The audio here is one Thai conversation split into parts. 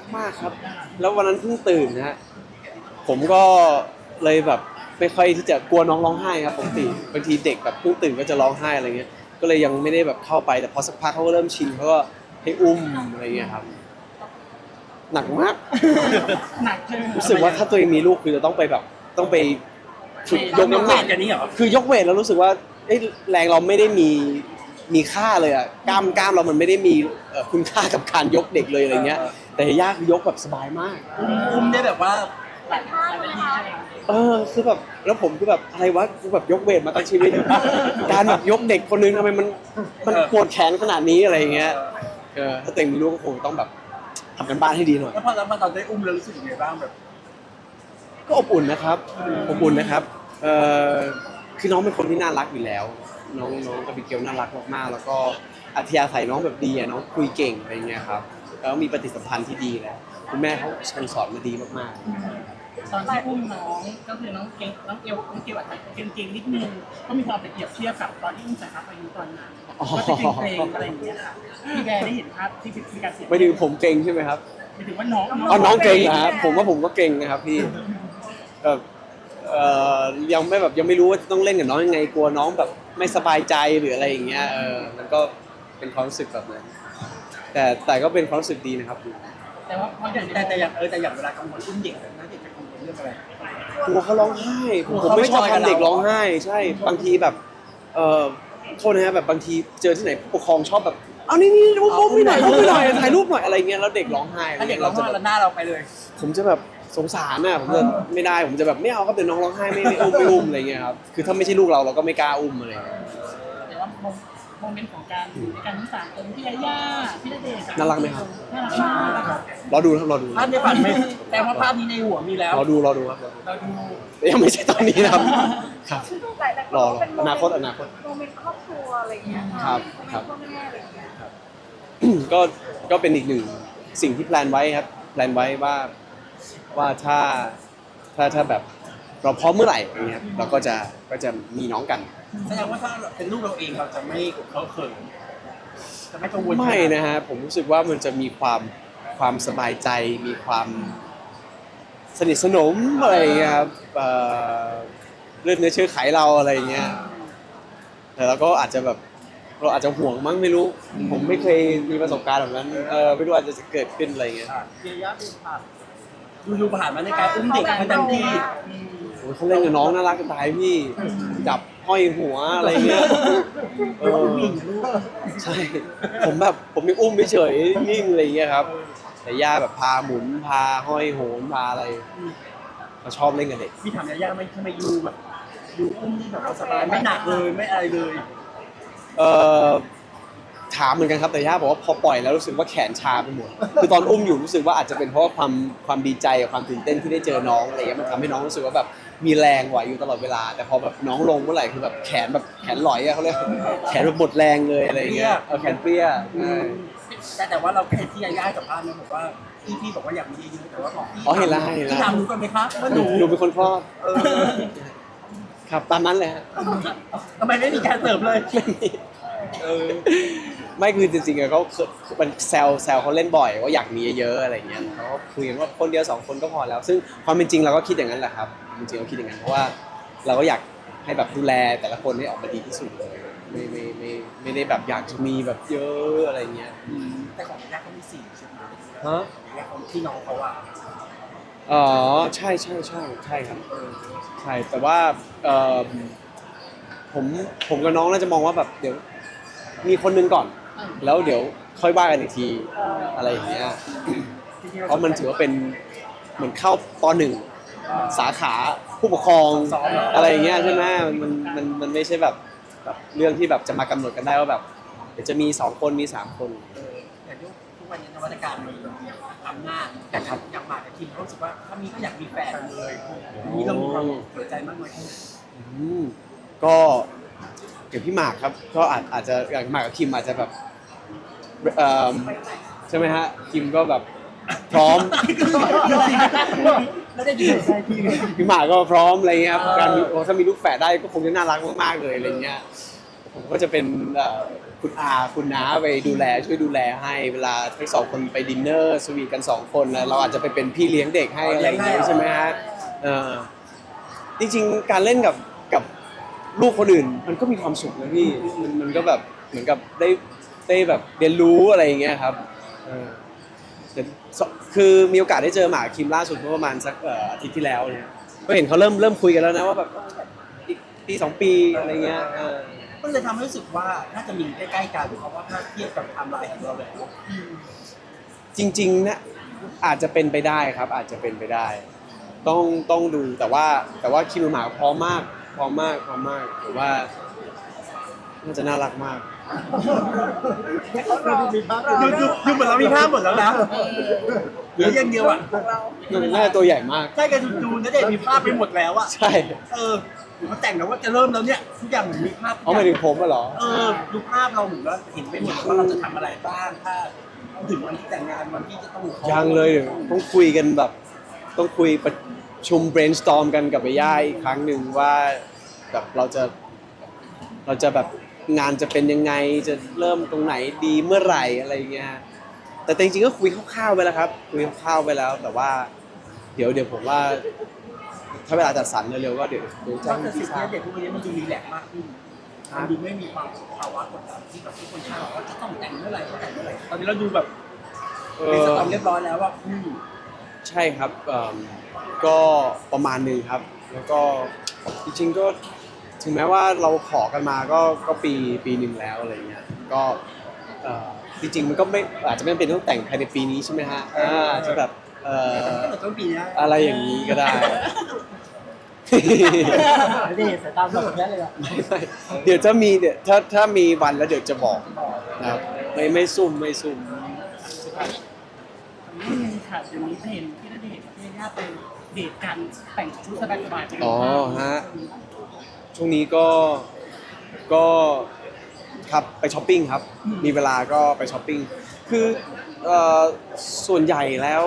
รักมากครับ แล้ววันนั้นเพิ่งตื่นนะฮะผมก็เลยแบบไม่ค่อยที่จะกลัวน้องร้องไห้ครับปกติบางทีเด็กแบบเพิ่งตื่นก็จะร้องไห้อะไรเงี้ยก็เลยยังไม่ได้แบบเข้าไปแต่พอสักพักเขาก็เริ่มชินเขาก็ให้อุ้มอะไรเงี้ยครับ หนักมาก หนักใช่ไหมรู้สึกว่าถ้าตัวเองมีลูกคือจะต้องไปแบบต้องไปฝึกยกน้ำหนัก กันนี้เหรอ คือยกเวทแล้วรู้สึกว่าเอ้ยแรงเราไม่ได้มีมีค่าเลยอะกล้ามกล้ามเรามันไม่ได้มีเอ่อคุณค่ากับการยกเด็กเลยอะไรเงี้ย แต่ย่าคือยกแบบสบายมาก อุ้มได้แบบว่าหลายท่าเลยนะคะเออคือแบบแล้วผมคือแบบอะไรวะกูแบบยกเวทมาตั้งชีวิต การแบบยกเด็กคนนึงทำไมมันมันปวดแขนขนาดนี้อะไรเงี้ยเออถ้าตัวเองมีลูกก็คงต้องแบบทำกันบ้านให้ดีหน่อยแล้วพอแล้วพอตอนได้อุ้มแล้วรู้สึกยังไงบ้างแบบ ก็อบอุ่นนะครับอบอุ่นนะครับเอ่อคือน้องเป็นคนที่น่ารักอยู่แล้ว น้องน้องกับบิเกลน่ารักมากๆแล้วก็ อัธยาศัยน้องแบบดีอะน้องคุยเก่งอะไรเงี้ยครับแล้วมีปฏิสัมพันธ์ที่ดีแล้วคุณแม่เขาสั่งสอนมาดีมากตอนที่อุ้มน้องก็คือน้องเก่งน้องเอวน้องเกลอาจจะเก่งๆนิดนึงก็มีความไปเปรียบเทียบกับตอนที่อุ้มสายครับอายุตอนนั้นก็จะเกรงๆอะไรอย่างเงี้ยค่ะพี่แบร์ได้เห็นภาพที่มีการเปรียบๆไม่ถึงผมเก่งใช่ไหมครับหมายถึงว่าน้องอ๋อน้องเก่งนะครับผมว่าผมก็เก่งนะครับพี่แบบเอ่อยังไม่แบบยังไม่รู้ว่าจะต้องเล่นกับน้องยังไงกลัวน้องแบบไม่สบายใจหรืออะไรอย่างเงี้ยเออมันก็ เป็นความรู้สึกแบบนั้นแต่แต่ก็เป็นความรู้สึกดีนะครับแต่ว่าพออย่างแต่แต่อย่างเออแต่อย่างเวลากังวลอุ้มเด็กแบบน่าจะกังวลเรื่องอะไรกลัวเขาร้องไห้ผมกลัวผมเขาไม่ไม่ชอบจอยกับทำเด็กเราร้องไห้ ใช่บางทีแบบเอ่อโทษนะฮะแบบบางทีเจอที่ไหนผู้ปกครองชอบแบบเอานี่นี่อุ้มอุ้มไม่หน่อยอุ้มไม่หน่อยถ่ายรูปหน่อยอะไรเงี้ยแล้วเด็กร้องไห้อะไรถ้าเด็กเงี้ยร้องจะไห้แบบแล้วหน้าเราไปเลย ผมจะแบบสงสารน่ะผมจะไม่ได้ผมจะแบบไม่เอาครับเดี๋ยวน้องร้องไห้ไม่ไม่อุ้มไม่อุ้มอะไรเงี้ยครับคือถ้าไม่ใช่ลูกเราเราก็ไม่กล้าอุ้มอะไรเงี้ยแต่ว่า โมโมเมนต์ของการอยู่ในการที่สามคนพี่ยาย่าพี่ณเดชน์น่ารักไหมครับ น่ารักมากนะครับรอดูครับรอดูภาพในฝันไม่แต่ว่าภาพนี้ในหัวมีแล้วรอดูรอดูครับรอดูเราดูแต่ยังไม่ใช่ตอนนี้นะครับครับหลายๆคนรอก็เป็นอนาคตอนาคต โมเมนต์ครอบครัวอะไรอย่างเงี้ยครับคครัรับบพ่อแม่อะไรอย่างเงี้ยก็ก็เป็นอีกหนึ่งสิ่งที่แพลนไว้ครับแพลนไว้ว่าว่าถ้าถ้าถ้าแบบ เราพร้อมเมื่อไหร่อย่างเงี้ยครับเราก็จะก็จะมีน้องกัน แสดงว่าถ้าเป็นลูกเราเองเราจะไม่เขาเขินจะไม่กังวลไม่นะฮะผมรู้สึกว่ามันจะมีความความสบายใจ มีความสนิทสนมอะไรอย่างเงี้ยครับเอ่อเลือดเนื้อเชื้อไขเราอะไรอย่างเงี้ยแต่เราก็อาจจะแบบเราอาจจะห่วงมั้งไม่รู้ ผมไม่เคยมีประสบการณ์แบบนั้นเออไม่รู้อาจจะเกิดขึ้นอะไรอย่างเงี้ย เยียาดูผ่านดูดูผ่านมาในการอุ้มเด็กทั้งทันที่ โอ้ยเขาเล่นกับน้องน่ารักกันตายพี่จับห้อยหัวอะไรเงี้ยเออใช่ ผมแบบผมยังอุ้มไม่เฉยนิ่งอะไรเงี้ยครับ แต่ย่าแบบพาหมุนพาห้อยโหนพาอะไรเขาชอบเล่นกับเด็ก พี่ถามยาย่าไม่ทำไมยูแบบยูอุ้มนี่แบบว่าสบายไม่หนักเลยไม่อะไรเลย เอ่อ ถามเหมือนกันครับแต่ย่าบอกว่าพอปล่อยแล้วรู้สึกว่าแขนชาไปหมดคือตอนอุ้มอยู่รู้สึกว่าอาจจะเป็นเพราะว่าความความดีใจกับความตื่นเต้นที่ได้เจอน้องอะไรเงี้ยมันทำให้น้องรู้สึกว่าแบบมีแรงไหวอยู่ตลอดเวลา แต่พอแบบน้องลงเมื่อไหร่คือแบบแขนแบบแขนลอยอะเขาเรียกแขนแบบหมดแรงเลยอะไรเงี้ยเออแขนเปรี้ยใช่แต่แต่ว่าเราแค่ที่ยาย่ากับภาพนะบอกว่าพี่พี่บอกว่าอยากมีเยอะๆแต่ว่าของพี่อ๋อเห็นแล้วเห็นแล้วพี่ถามหนูก่อนไหมครับว่าหหนูนูหนูเป็นคนคลอดเออครับตามนั้นเลยฮะทำไมไม่มีการเสริมเลยไม่มีเออ ไม่คือจริงๆอะเขาเคยมันแซวแซวเขาเล่นบ่อยว่าอยากมีเยอะๆอะไรเงี้ยเขาก็คุยกันว่าคนเดียวสองคนก็พอแล้ว ซึ่งความเป็นจริงเราก็คิดอย่างนั้นแหละครับจริงๆเราคิดอย่างนั้นเพราะว่าเราก็อยากให้แบบดูแลแต่ละคนให้ออกมาดีที่สุดเลยไม่ไม่ไม่ไม่ได้แบบอยากจะมีแบบเยอะอะไรเงี้ยแต่ของยาย่าเขามีสี่ใช่ไหมฮะยาย่าเขาพี่น้องเขาอะอ๋อใช่ใช่ใช่ใช่ครับเออใช่แต่ว่าเอ่อผมผมกับน้องน่าจะมองว่าแบบเดี๋ยวมีคนหนึงก่อน แล้วเดี๋ยวค่อยว่ากันอีกทีอะไรอย่างเงี้ยจริงๆเพราะมันถือว่าเป็นเหมือนเข้าปหนึ่งสาขาผู้ปกครองอะไรอย่างเงี้ยใช่ไหมมันมันมันไม่ใช่แบบแบบเรื่องที่แบบจะมากำหนดกันได้ว่าแบบเดี๋ยวจะมีสองคนมีสามคนเออแต่ยุคทุกวันนี้นวัตกรรมมีอำนาจแต่อยากมากับทีมเขารู้สึกว่าถ้ามีก็อยากมีแฟนเลยอันนี้เรามีความเปิดใจมากน้อยแค่ไหนอืมก็เดี๋ยวพี่หมากครับ ก็อาจอาจจะอย่างหมากกับคิมอาจจะแบบ เอ่อใช่ไหมฮะคิมก็แบบพร้อม แล้วได้ยินใช่พี่พี่หมากก็พร้อมอะไรเงี้ยครับการมีโอ้ถ้ามีลูกแฝดได้ก็คงจะน่ารักมากๆเลยอะไรเงี้ยผมก็จะเป็นเอ่อคุณอาคุณน้าไปดูแลช่วยดูแลให้เวลาทั้งสองคนไปดินเนอร์สวีทกันสองคนแล้วเราอาจจะไปเป็นพี่เลี้ยงเด็กให้อะไรอย่างเงี้ยใช่ไหมฮะเออจริงๆการเล่นกับกับลูกคนอื่น มันก็มีความสุขนะพี่มันมันก็แบบเหมือนกับได้ ได้แบบเรียนรู้อะไรอย่างเงี้ยครับเออแต่สคือมีโอกาสได้เจอหมาคิมล่าสุดเมื่อประมาณสักเอ่ออาทิตย์ที่แล้วเนี่ยก็เห็นเขาเริ่มเริ่มคุยกันแล้วนะว่าแบบอีกปีสองปีอะไรเงี้ยเออ ก็เลยทำให้รู้สึกว่าน่าจะมีใกล้ๆกันเพราะว่าถ้าเทียบกับไทม์ไลน์ของเราแล้วจริงๆนะอาจจะเป็นไปได้ครับ อาจจะเป็นไปได้ ต้องต้องดูแต่ว่าแต่ว่าคิมหมาพร้อมมากพร้อมมากพร้อมมากหรือว่าน่าจะน่ารักมาก ดูดูดูเหมือนเรามีภาพหมดแล้วนะเหลืออย่างเดียวอะน่าจะตัวใหญ่มาก ใช่กันดูๆนะเด็กมีภาพไปหมดแล้วอะ ใช่ เออหรือว่าแต่งแล้วว่าจะเริ่มแล้วเนี่ยทุกอย่างเหมือนมีภาพเอาหมายถึงผมอะเหรอ เออ ดูภาพเราเหมือนว่าเห็นไปหมดว่าเราจะทำอะไรบ้างถ้าถึงวันที่แต่งงานวันที่จะต้องยังเลยเดี๋ยวต้องคุยกันแบบ ต้องคุยประชุม brainstorm กันกับไปย่าอีกครั้งหนึ่งว่าแบบเราจะเราจะแบบ งานจะเป็นยังไงจะเริ่มตรงไหนดีเมื่อไหร่อะไรเงี้ยแต่จริงๆก็คุยคร่าวๆไปแล้วครับคุยคร่าวๆไปแล้ว แต่ว่า เดี๋ยวเดี๋ยวผมว่า ถ้าเวลาจัดสรรเร็วๆก็เดี๋ยวเดี๋ยวจะว่าแต่ให้สิ่พี่งทราที่เด็กพวกนี้มันดูรีแลกซ์มากขึ้นมันดูไม่มีความภาวะกดดันที่แบบทุกคนคาดหวังว่าจะต้องแต่งเมื่อไหร่ต้องแต่งเมื่อไหร่ตอนนี้เราดูแบบเอเป็นอสตอมเรียบร้อยแล้วว่าอืมใช่ครับเอิ่มก็ประมาณหนึ่งครับ แล้วก็จริงๆก็ ถึงแม้ว่าเราขอกันมาก็ก็ปีปีหนึ่งแล้วอะไรเงี้ยก็เอ่อจริงๆมันก็ไม่อาจจะไม่จำเป็นต้องแต่งภายในปีนี้ใช่ไหมฮะอ่าอาจจะแบบเอ่อก็เหมือนต้นปีนะอะไรอย่างนี้ก็ได้ ไม่ได้เห็นสายตาแบบนี้เลยอะไม่ไม่เดี๋ยวถ้ามีเดี๋ยวถ้าถ้ามีวันแล้วเดี๋ยวจะบอกนะครับไม่ไม่ซุ่มไม่ซุ่ม อืมค่ะเดี๋ยวนี้เห็นพี่ณเดชน์กับพี่ย่าไปเดทกันแต่งชุดสบายๆไปกันอ๋อฮะ ช่วงนี้ก็ก็ครับไปช้อปปิ้งครับ มีเวลาก็ไปช้อปปิ้ง คือเอ่อส่วนใหญ่แล้ว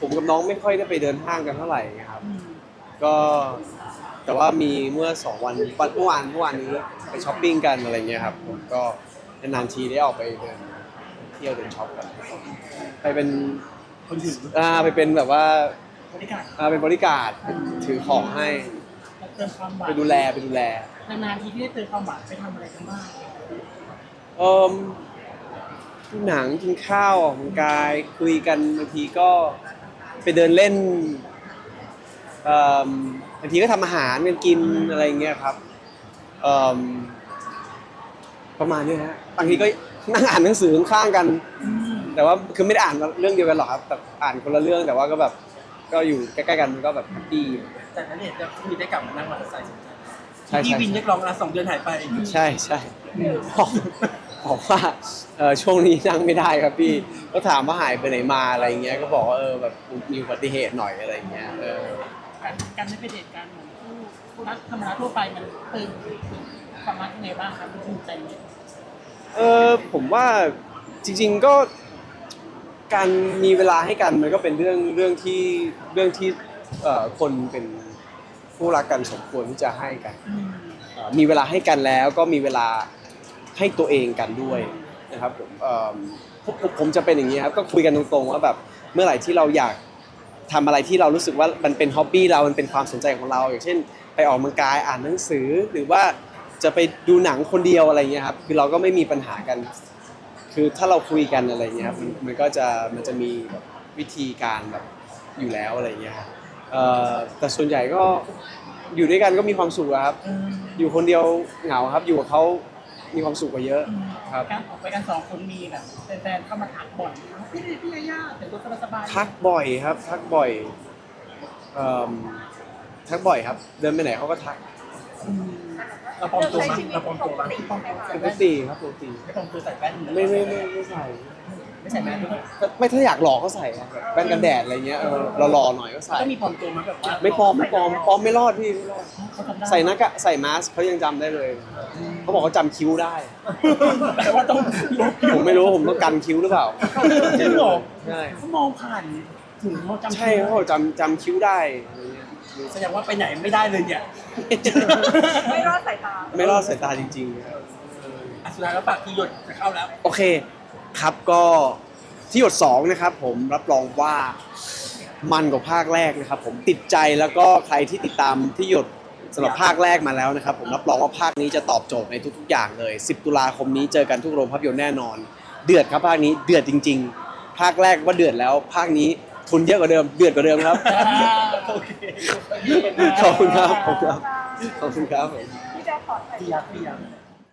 ผมกับน้องไม่ค่อยได้ไปเดินห้างกันเท่าไหร่ครับอืมก็แต่ว่ามีเมื่อสองวันวันเมื่อวานเมื่อวานนี้ไปช้อปปิ้งกันอะไรเงี้ยครับผมก็นานๆทีได้ออกไปเดินเที่ยวเดินช็อปกันไปเป็นคนถืออ่าไปเป็นแบบว่าบริการอ่าเป็นบริการถือของให้ เติมความหวานไปดูแลไปดูแลนานๆทีที่ได้เติมความหวานไปทำอะไรกันบ้างเอ่มดูหนังกินข้าวออกกำลังกายคุยกันบางทีก็ไปเดินเล่นเอ่มบางทีก็ทำอาหารกันกินอะไรอย่างเงี้ยครับเอ่มประมาณนี้ฮะบางทีก็นั่งอ่านหนังสือข้างๆกัน อืมแต่ว่าคือไม่ได้อ่านเรื่องเดียวกันหรอกครับแต่อ่านคนละเรื่องแต่ว่าก็แบบ ก็อยู่ใกล้ๆกันมันก็แบบแฮปปี้แต่นั่นเนี่ยจะมีได้กลับมานั่งมอเตอร์ไซค์ใช่พี่ใช่วินเรียกร้องนะสองเดือนหายไปใช่ใช่บอกบอกว่าเออช่วงนี้นั่งไม่ได้ครับพี่ก็ถามว่าหายไปไหนมาอะไรเงี้ยก็บอกว่าเออแบบมีอุบัติเหตุหน่อยอะไรเงี้ยเออ การการได้ไปเดทกันเหมือนคู่คู่รักธรรมดาทั่วไปมันเติมความรักยังไงบ้างครับมันภูมิใจไหม เออผมว่าจริง ๆก็ การมีเวลาให้กันมันก็เป็นเรื่องเรื่องที่เรื่องที่เอ่อคนเป็นผู้รักกันสมควรที่จะให้กันอืมเอ่อมีเวลาให้กันแล้วก็มีเวลาให้ตัวเองกันด้วยนะครับผมเอิ่มผมผมผมจะเป็นอย่างนี้ครับก็คุยกันตรงๆว่าแบบเมื่อไหร่ที่เราอยากทำอะไรที่เรารู้สึกว่ามันเป็นฮ็อบบี้เรามันเป็นความสนใจของเรา อย่างเช่น ไปออกกำลังกายอ่านหนังสือหรือว่าจะไปดูหนังคนเดียวอะไรเงี้ยครับคือเราก็ไม่มีปัญหากัน คือถ้าเราคุยกันอะไรเงี้ยครับมันมันก็จะมันจะมีแบบวิธีการแบบอยู่แล้วอะไรเงี้ยครับเอ่อแต่ส่วนใหญ่ก็อยู่ด้วยกันก็มีความสุขอะครับอืมอยู่คนเดียวเหงาครับ อยู่กับเขามีความสุขกว่าเยอะอืมครับ การออกไปกันสองคนมีแบบแฟนๆเข้ามาทักบ่อยนะครับพี่พี่ยาย่าแต่งตัวสบายๆทักบ่อยครับ ทักบ่อยเอิ่มทักบ่อยครับ เดินไปไหนเขาก็ทักอืม เราปลอมตัวใช้มาชีวิตเราปลอมปตัวกมาติของเราปกติครับปกติไม่ปลอมตัวใส่แว่นไม่ไม่ไม่ไม่ใส่ ไม่ใส่แว่นด้วยก็ไม่ถ้าอยากหลอกก็ใส่ครับแบบแว่นกันแดดอะไรเงี้ยเออเราหล่อๆหน่อยก็ใส่ ต้องมีปลอมตัวมาแบบว่าไม่ปลอมไม่ปลอมปลอมไม่รอดพี่ไม่รอดเขาทำได้ใส่หน้ากากใส่มาสก์เขายังจำได้เลย เขาบอกเขาจำคิ้วได้ แต่ว่าต้องลบผมไม่รู้ว่าผมต้องกันคิ้วหรือเปล่าจริงเหรอใช่ เขามองผ่าน ถึงเขาจำใช่เขาบอกจำจำคิ้วได้อะไรเงี้ยแสดงว่าไปไหนไม่ได้เลยเนี่ยไม่รอดสายตา ไม่รอดสายตาจริงๆครับแอะสุดท้ายแล้วฝากที่หยดจะเข้าแล้ว โอเคครับก็ที่หยดสองนะครับผมรับรองว่ามันกว่าภาคแรกนะครับ ผมติดใจแล้วก็ใครที่ติดตามที่หยดสำหรับภาคแรกมาแล้วนะครับ ผมรับรองว่าภาคนี้จะตอบโจทย์ในทุก ๆ อย่างเลย 10 ตุลาคมนี้เจอกันทุกโรงภาพยนตร์แน่นอน เดือดครับภาคนี้เดือดจริง ๆ ภาคแรกว่าเดือดแล้ว ภาคนี้ ทุนเยอะกว่าเดิมเดือดกว่าเดิมครับโอเคขอบคุณครับขอบคุณครับขอบคุณครับผม พี่แจ๊คขอใส่ พี่ยักษ์พี่ยักษ์